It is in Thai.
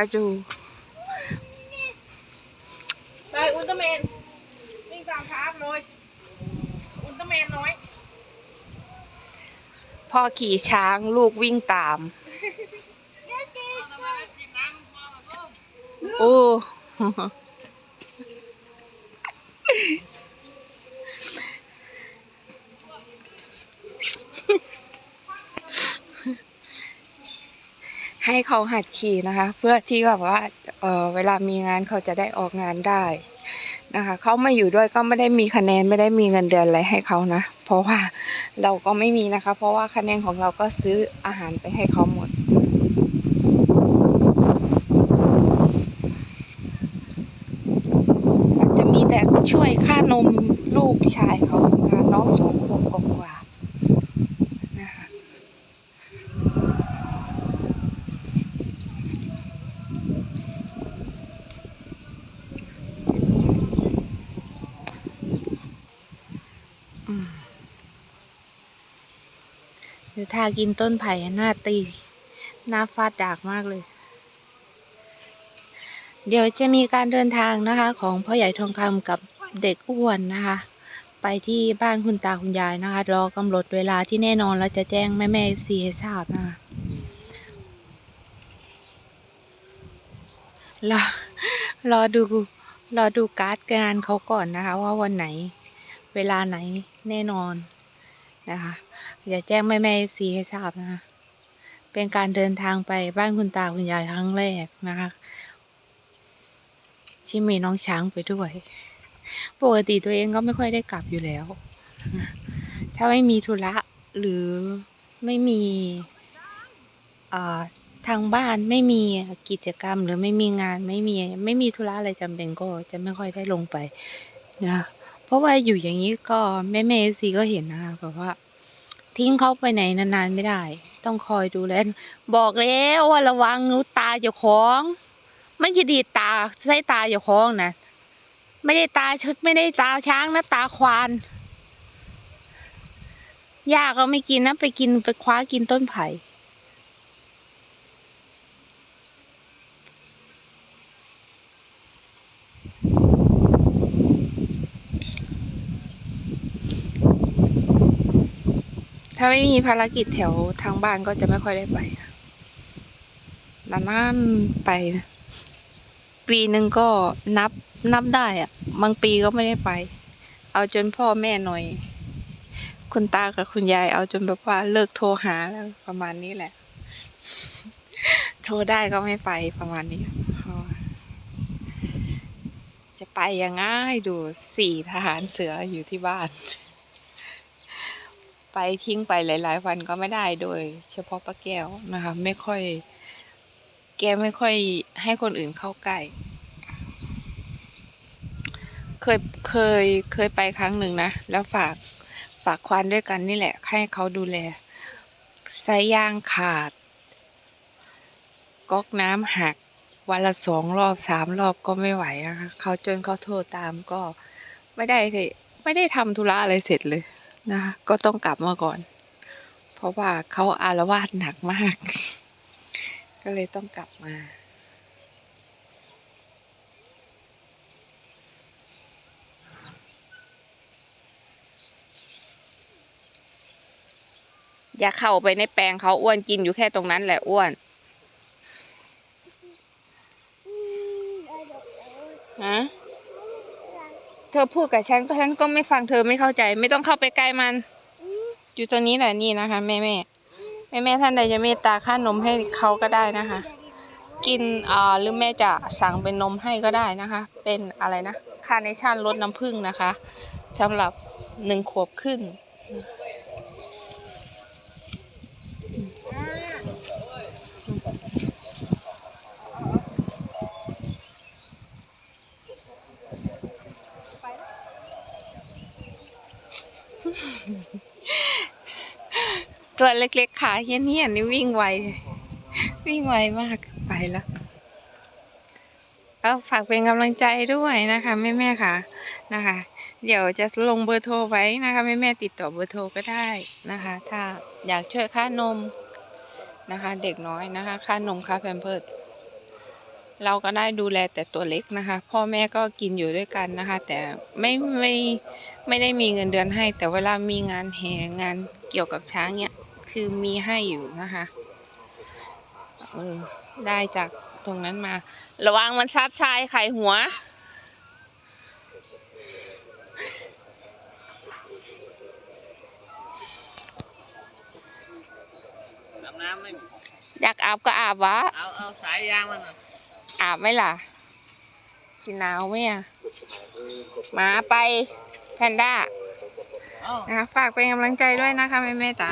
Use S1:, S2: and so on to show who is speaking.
S1: าดู
S2: ไปอุลตร้าแมนวิ่งตามช้างเลยอุลตร้าแมนน้อย
S1: พ่อขี่ช้างลูกวิ่งตาม โอ้ เขาหัดขี่นะคะ เพื่อที่แบบว่าเออเวลามีงานเขาจะได้ออกงานได้นะคะเขามาอยู่ด้วยก็ไม่ได้มีคะแนนไม่ได้มีเงินเดือนอะไรให้เขานะ เพราะว่าเราก็ไม่มีนะคะ เพราะว่าคะแนนของเราก็ซื้ออาหารไปให้เขาหมดอาจจะมีแต่ช่วยค่านมลูกชายเขานะคะน้องสองขวบกว่าๆนะคะอืม เดี๋ยวทากินต้นไผ่หน้าตีหน้าฟาดดากมากเลย เดี๋ยวจะมีการเดินทางนะคะ ของพ่อใหญ่ทองคำกับเด็กอ้วนนะคะ ไปที่บ้านคุณตาคุณยายนะคะ รอกำหนดเวลาที่แน่นอนแล้วจะแจ้งแม่แม่ซีให้ทราบนะคะรอรอดูรอดูการ์ดงานเขาก่อนนะคะ ว่าวันไหน เวลาไหนแน่นอนนะคะ จะแจ้งแม่แม่ซีให้ทราบนะคะ เป็นการเดินทางไปบ้านคุณตาคุณยายครั้งแรกนะคะ ที่มีน้องช้างไปด้วย ปกติตัวเองก็ไม่ค่อยได้กลับอยู่แล้ว ถ้าไม่มีธุระหรือไม่มีทางบ้านไม่มีกิจกรรมหรือไม่มีงานไม่มีไม่มีธุระอะไรจำเป็นก็จะไม่ค่อยได้ลงไปนะเพราะว่าอยู่อย่างนี้ก็แม่แม่ซีก็เห็นนะคะแบบว่า ทิ้งเขาไปไหนนานๆไม่ได้ ต้องคอยดูแลบอกแล้วว่าระวังนูตาเจ้าของไม่จะดีตาใช่ตาเจ้าคล้องนะไม่ได้ตาชุดไม่ได้ตาช้างนะตาควานยาก็ไม่กินนะไปกินไปคว้ากินต้นไผ่ ถ้าไม่มีภารกิจแถวทางบ้านก็จะไม่ค่อยได้ไปนานๆไปนะปีหนึ่งก็นับนับได้อะบางปีก็ไม่ได้ไป เอาจนพ่อแม่หน่อย คุณตากับคุณยายเอาจนแบบว่าเลิกโทรหาแล้วประมาณนี้แหละ โทรได้ก็ไม่ไปประมาณนี้ จะไปยังไงดูสี่ทหารเสืออยู่ที่บ้าน ไปทิ้งไปหลาย ๆ วันก็ไม่ได้โดย เฉพาะป้าแก้วนะคะ ไม่ค่อย แกไม่ค่อยให้คนอื่นเข้าใกล้เคยเคยเคยไปครั้งหนึ่งนะ แล้วฝากฝากควานด้วยกันนี่แหละ ให้เขาดูแลสายยางขาด ก๊อกน้ำหัก วันละสองรอบสามรอบก็ไม่ไหวนะคะเขาจนเขาโทรตามก็ไม่ได้ไม่ได้ทำธุระอะไรเสร็จเลย นะก็ต้องกลับมาก่อน เพราะว่าเขาอารวาสหนักมาก ก็เลยต้องกลับมาอย่าเข้าไปในแปลงเขาอ้วนกินอยู่แค่ตรงนั้นแหละอ้วนฮะ เธอพูดกับฉันก็ฉันก็ไม่ฟังเธอไม่เข้าใจ ไม่ต้องเข้าไปใกล้มัน อยู่ตัวนี้แหละนี่นะคะ แม่แม่แม่แม่ท่านใดจะเมตตาค่านมให้เขาก็ได้นะคะ กินอ่าหรือแม่จะสั่งเป็นนมให้ก็ได้นะคะ เป็นอะไรนะคาร์เนชั่นลดน้ำผึ้งนะคะสำหรับหนึ่งขวบขึ้น ตัวเล็กๆขาเฮี้ยนๆนี่วิ่งไว วิ่งไวมากไปแล้วเอาฝากเป็นกำลังใจด้วยนะคะแม่แม่ๆค่ะนะคะ เดี๋ยวจะลงเบอร์โทรไว้นะคะแม่แม่ๆติดต่อเบอร์โทรก็ได้นะคะ ถ้าอยากช่วยค่านมนะคะ เด็กน้อยนะคะ ค่านมค่าแพมเพิร์ด เราก็ได้ดูแลแต่ตัวเล็กนะคะ พ่อแม่ก็กินอยู่ด้วยกันนะคะ แต่ไม่ไม่ไม่ได้มีเงินเดือนให้ แต่เวลามีงานแห่งานเกี่ยวกับช้างเนี่ยคือมีให้อยู่นะคะเออได้จากตรงนั้นมา ระวังมันซัดชายไข่หัว
S3: อาบน้ำไม่
S1: อยากอาบก็อาบวะ
S3: เอาเอาสายยางมันน่ะ
S1: อาบไหมล่ะสิหนาวไหมอะมาไปแพนด้า
S3: เอา
S1: นะคะฝากเป็นกำลังใจด้วยนะคะแม่แม่ๆจ๋า